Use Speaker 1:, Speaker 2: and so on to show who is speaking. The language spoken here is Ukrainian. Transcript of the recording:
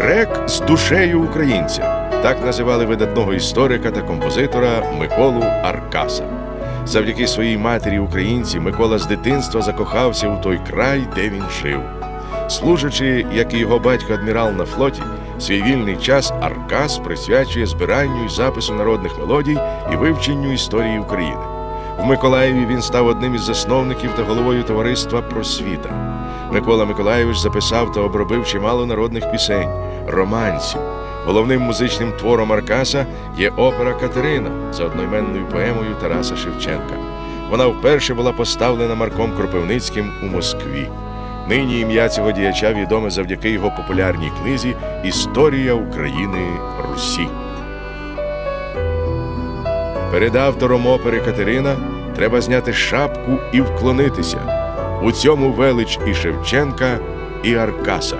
Speaker 1: Грек з душею українця. Так називали видатного історика та композитора Миколу Аркаса. Завдяки своїй матері українці Микола з дитинства закохався у той край, де він жив. Служачи, як і його батько адмірал на флоті, свій вільний час Аркас присвячує збиранню і запису народних мелодій і вивченню історії України. В Миколаєві він став одним із засновників та головою товариства Просвіта. Микола Миколайович записав та обробив чимало народних пісень, романсів. Головним музичним твором Аркаса є опера Катерина за одноіменною поемою Тараса Шевченка. Вона вперше була поставлена Марком Кропивницьким у Москві. Нині ім'я цього діяча відоме завдяки його популярній книзі Історія України Русі. Перед автором опери Катерина треба зняти шапку і вклонитися. У цьому велич і Шевченка, і Аркаса.